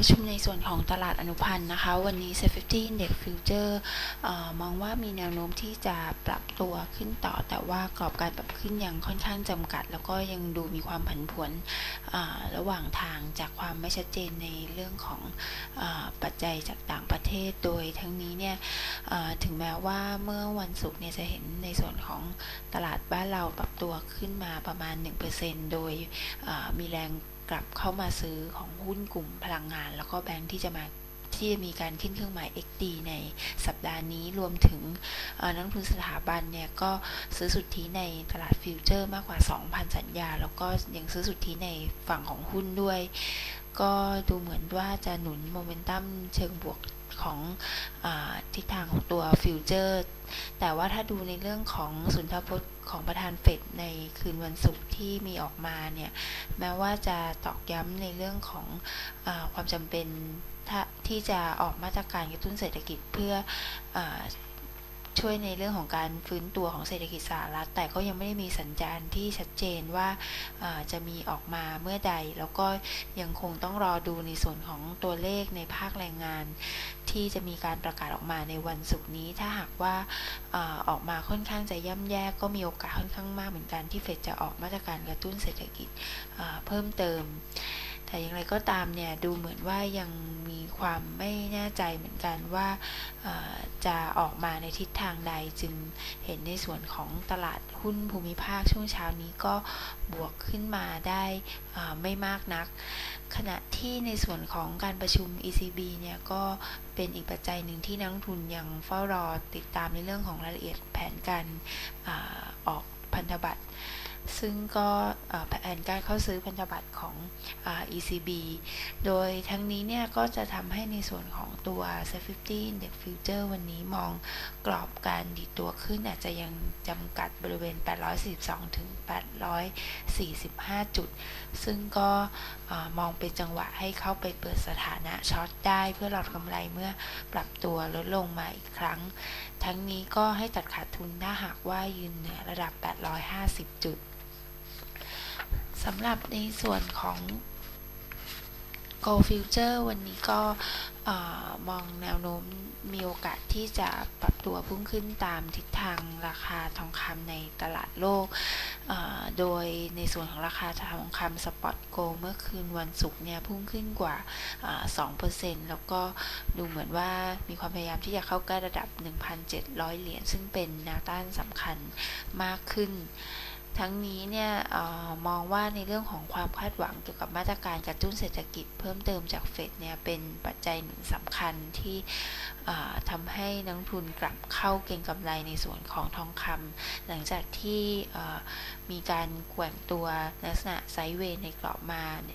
ประชุมในส่วนของตลาดอนุพันธ์นะคะ วันนี้ Safety Index Future ออมองว่ามีแนวโน้มที่จะปรับตัวขึ้นต่อ แต่ว่ากรอบการปรับขึ้นยังค่อนข้างจำกัด แล้วก็ยังดูมีความผันผวนระหว่างทางจากความไม่ชัดเจนในเรื่องของอปัจจัยจากต่างประเทศ โดยทั้งนี้เนี่ยถึงแม้ว่าเมื่อวันศุกร์เนี่ยจะเห็นในส่วนของตลาดบ้านเราปรับตัวขึ้นมาประมาณ 1%โดยอ่ามีแรง กลับเข้ามาซื้อของหุ้นกลุ่มพลังงาน แล้วก็แบงค์ที่จะมาที่จะมีการขึ้นเครื่องหมาย XD ในสัปดาห์นี้รวมถึงนักทุนสถาบันเนี่ยก็ซื้อสุทธิในตลาดฟิวเจอร์มากกว่า 2,000 สัญญา แล้วก็ยังซื้อสุทธิในฝั่งของหุ้นด้วย ก็ดูเหมือนว่าจะหนุนโมเมนตัมเชิงบวก ของอทิศทางของตัวฟิวเจอร์แต่ว่าถ้าดูในเรื่องของสุนทรพจน์ของประธานเฟดในคืนวันศุกร์ที่มีออกมาเนี่ยแม้ว่าจะตอกย้ำในเรื่องของอความจำเป็นที่จะออกมาตรการกระตุ้นเศรษฐกิจเพื่ออช่วยในเรื่องของการฟื้นตัวของเศรษฐกิจสหรัฐแต่ก็ยังไม่ได้มีสัญญาณที่ชัดเจนว่าอ่าจะมีออกมาเมื่อใด แล้วก็ยังคงต้องรอดูในส่วนของตัวเลขในภาคแรงงาน ที่จะมีการประกาศออกมาในวันศุกร์นี้ ถ้าหากว่าออกมาค่อนข้างจะย่ำแย่ก็มีโอกาสค่อนข้างมากเหมือนกันที่เฟดจะออกมาตรการกระตุ้นเศรษฐกิจเพิ่มเติม แต่อย่างไรก็ตามเนี่ยดูเหมือนว่ายังมีความไม่แน่ใจเหมือนกันว่าจะออกมาในทิศทางใดจึงเห็นในส่วนของตลาดหุ้นภูมิภาคช่วงเช้านี้ก็บวกขึ้นมาได้ไม่มากนัก ขณะที่ในส่วนของการประชุม ECB เนี่ยก็ เป็นอีกปัจจัยหนึ่งที่นักลงทุนยังเฝ้ารอติดตามในเรื่องของรายละเอียดแผนการอาออกพันธบัตร ซึ่งก็แผนการเข้าซื้อพันธบัตรของอ ECB โดยทั้งนี้เนี่ยก็จะทำให้ในส่วนของตัว Safety Index Future วันนี้มองกรอบการดีดตัวขึ้นอาจจะยังจำกัดบริเวณ 842 ถึง 845 จุด ซึ่งก็มองเป็นจังหวะให้เข้าไปเปิดสถานะช็อตได้เพื่อหลอดกำไรเมื่อปรับตัวลดลงมาอีกครั้ง ทั้งนี้ก็ให้ตัดขาดทุนถ้าหากว่ายืนเหนือระดับ 850 จุด สำหรับในส่วนของ Go Future วันนี้ก็มองแนวโน้มมีโอกาสที่จะปรับตัวพุ่งขึ้นตามทิศทางราคาทองคำในตลาดโลก โดยในส่วนของราคาทองคำสปอตโกเมื่อคืนวันศุกร์เนี่ยพุ่งขึ้นกว่าอ่า 2%แล้วก็ดูเหมือนว่ามีความพยายามที่จะเข้าใกล้ระดับ 1,700 เหรียญซึ่งเป็นแนวต้านสำคัญมากขึ้น ทั้งนี้เนี่ยออมองว่าในเรื่องของความคาดหวังเกี่ยวกับมาตรการกระตุ้นเศรษฐกิจเพิ่มเติมจากเฟดเนี่ยเป็นปัจจัยหนึ่งสำคัญที่ทำให้นักทุนกลับเข้าเก็งกำไรในส่วนของทองคำหลังจากที่มีการแกว่งตัวลักษณะไซด์เวย์ในกรอบมาใน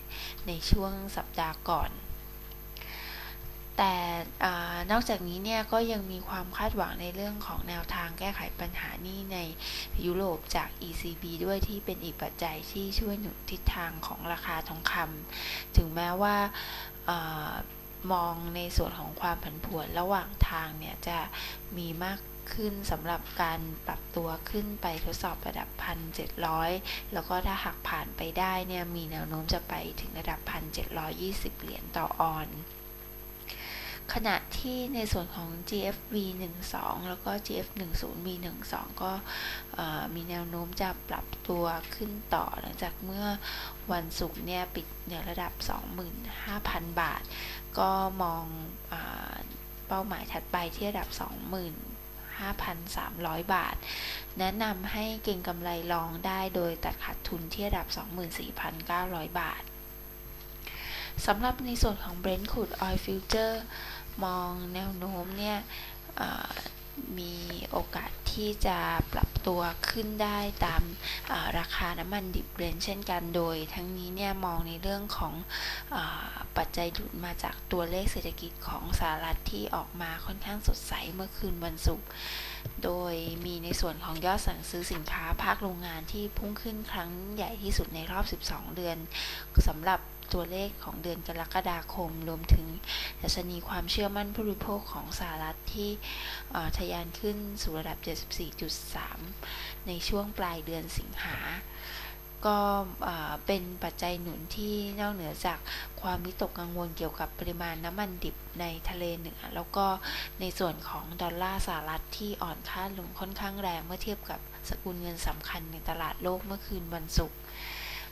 ในช่วงสัปดาห์ก่อน แต่อนอกจากนี้เนี่ยก็ยังมีความคาดหวังในเรื่องของแนวทางแก้ไขปัญหานี้ในยุโรปจาก ECB ด้วยที่เป็นอีกปัจจัยที่ช่วยหนุนทิศทางของราคาทองคำถึงแม้ว่าอมองในส่วนของความผันผวนระหว่างทางเนี่ยจะมีมากขึ้นสำหรับการปรับตัวขึ้นไปทดสอบระดับ 1,700 แล้วก็ถ้าหากผ่านไปได้เนี่ยมีแนวโน้มจะไปถึงระดับ 1,720 เหรียญต่อออน ขณะที่ในส่วนของ GFV 12แล้วก็ GF 10 V 12ก็เอ่อมีแนวโน้มจะปรับตัวขึ้นต่อหลังจากเมื่อวันศุกร์เนี่ยปิดเหนือระดับ 25,000 บาท ก็มองอเป้าหมายถัดไปที่ระดับ25,300 บาท แนะนำให้เก็งกำไรรองได้โดยตัดขาดทุนที่ระดับ 24,900 บาทสำหรับในส่วนของ Brent Crude Oil Future มองแนวโน้มเนี่ยมีโอกาสที่จะปรับตัวขึ้นได้ตามาราคาน้ำมันดิบเบรนท์เช่นกันโดย ทั้งนี้เนี่ยมองในเรื่องของอปัจจัยดุลมาจากตัวเลขเศรษฐกิจของสหรัฐที่ออกมาค่อนข้างสดใสเมื่อคืนวันศุกร์โดยมีในส่วนของยอดสั่งซื้อสินค้าภาคโรงงานที่พุ่งขึ้นครั้งใหญ่ที่สุดในรอบ 12 เดือนสำหรับ ตัวเลขของเดือนกรกฎาคม รวมถึงดัชนีความเชื่อมั่นผู้บริโภคของสหรัฐที่ทะยานขึ้นสู่ระดับ 74.3 ในช่วงปลายเดือนสิงหาก็เป็นปัจจัยหนุนที่นอกเหนือจากความวิตกกังวลเกี่ยวกับปริมาณน้ำมันดิบในทะเลเหนือ แล้วก็ในส่วนของดอลลาร์สหรัฐที่อ่อนค่าลงค่อนข้างแรงเมื่อเทียบกับสกุลเงินสำคัญในตลาดโลกเมื่อคืนวันศุกร์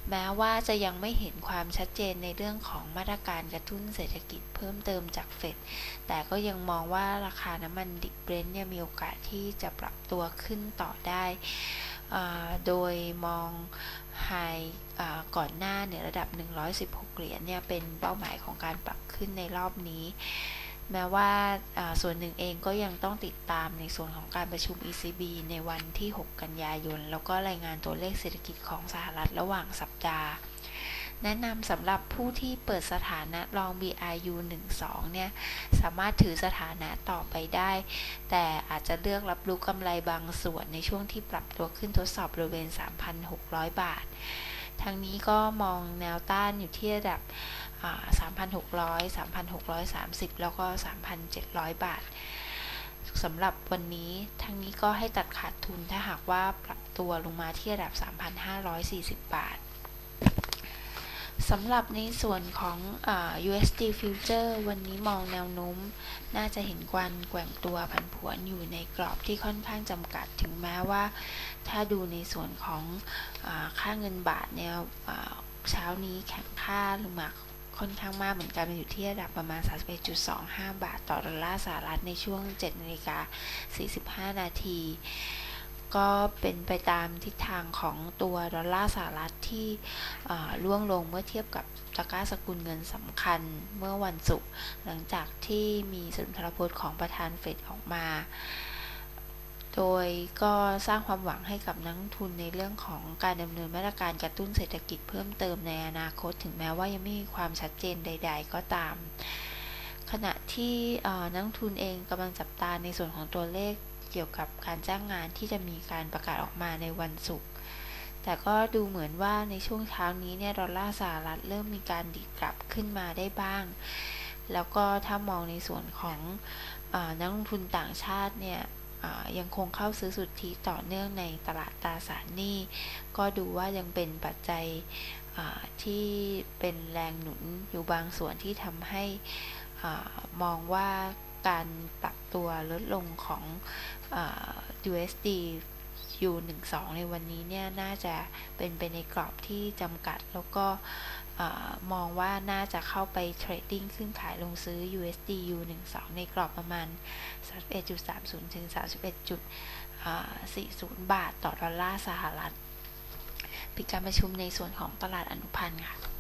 แม้ว่าจะยังไม่เห็นความชัดเจนในเรื่องของมาตรการกระตุ้นเศรษฐกิจเพิ่มเติมจากเฟด แต่ก็ยังมองว่าราคาน้ำมันดิบเบรนท์เนี่ยมีโอกาสที่จะปรับตัวขึ้นต่อได้ โดยมองไฮก่อนหน้าเนี่ยระดับ 116 เหรียญเนี่ยเป็นเป้าหมายของการปรับขึ้นในรอบนี้ แม้ว่าส่วนหนึ่งเองก็ยังต้องติดตามในส่วนของการประชุม ECB ในวันที่ 6 กันยายน แล้วก็รายงานตัวเลขเศรษฐกิจของสหรัฐระหว่างสัปดาห์ แนะนำสำหรับผู้ที่เปิดสถานะลอง BRU 12 เนี่ย สามารถถือสถานะต่อไปได้ แต่อาจจะเลือกรับรู้กำไรบางส่วนในช่วงที่ปรับตัวขึ้นทดสอบบริเวณ 3,600 บาททางนี้ก็มองแนวต้านอยู่ที่ระดับ 3,600 3,630 แล้วก็ 3,700 บาทสำหรับวันนี้ทางนี้ก็ให้ตัดขาดทุนถ้าหากว่าปรับตัวลงมาที่ระดับ 3,540 บาทสำหรับในส่วนของอ USD Future วันนี้มองแนวโน้ม น่าจะเห็นกวนแกว่งตัวผันผวนอยู่ในกรอบที่ค่อนข้างจำกัดถึงแม้ว่า ถ้าดูในส่วนของอค่าเงินบาทเนี่ยเช้านี้แข็งค่าลงมา ค่อนข้างมากเหมือนกันมันอยู่ที่ระดับประมาณ 31.25 บาทต่อดอลลาร์สหรัฐในช่วง7นาฬิกา45 นาทีก็เป็นไปตามทิศทางของตัวดอลลาร์สหรัฐที่ร่วงลงเมื่อเทียบกับตะก้าสกุลเงินสำคัญเมื่อวันศุกร์หลังจากที่มีสุนทรพจน์ของประธานเฟดออกมา โดยก็สร้างความหวังให้กับนักทุนในเรื่องของการดำเนินมาตรการกระตุ้นเศรษฐกิจเพิ่มเติมในอนาคต ถึงแม้ว่ายังไม่มีความชัดเจนใด ๆ ก็ตาม ขณะที่นักทุนเองกำลังจับตาในส่วนของตัวเลขเกี่ยวกับการจ้างงานที่จะมีการประกาศออกมาในวันศุกร์แต่ก็ดูเหมือนว่าในช่วงเช้านี้เนี่ยดอลลาร์สหรัฐเริ่มมีการดีดกลับขึ้นมาได้บ้าง แล้วก็ถ้ามองในส่วนของอนักลงทุนต่างชาติเนี่ย ยังคงเข้าซื้อสุทธิต่อเนื่องในตลาดตราสารหนี้ ก็ดูว่ายังเป็นปัจจัยที่เป็นแรงหนุนอยู่บางส่วนที่ทำให้อมองว่าการปรับตัวลดลงของอ USD U12 ในวันนี้เนี่ย น่าจะเป็นไปในกรอบที่จำกัดแล้วก็ อมองว่าน่าจะเข้าไปเทรดดิ้งขึ้นขายลงซื้อ USD U12 ในกรอบประมาณ 31.30 ถึง 31.40 บาทต่อดอลลาร์สหรัฐปิดการประชุมในส่วนของตลาดอนุพันธ์ค่ะ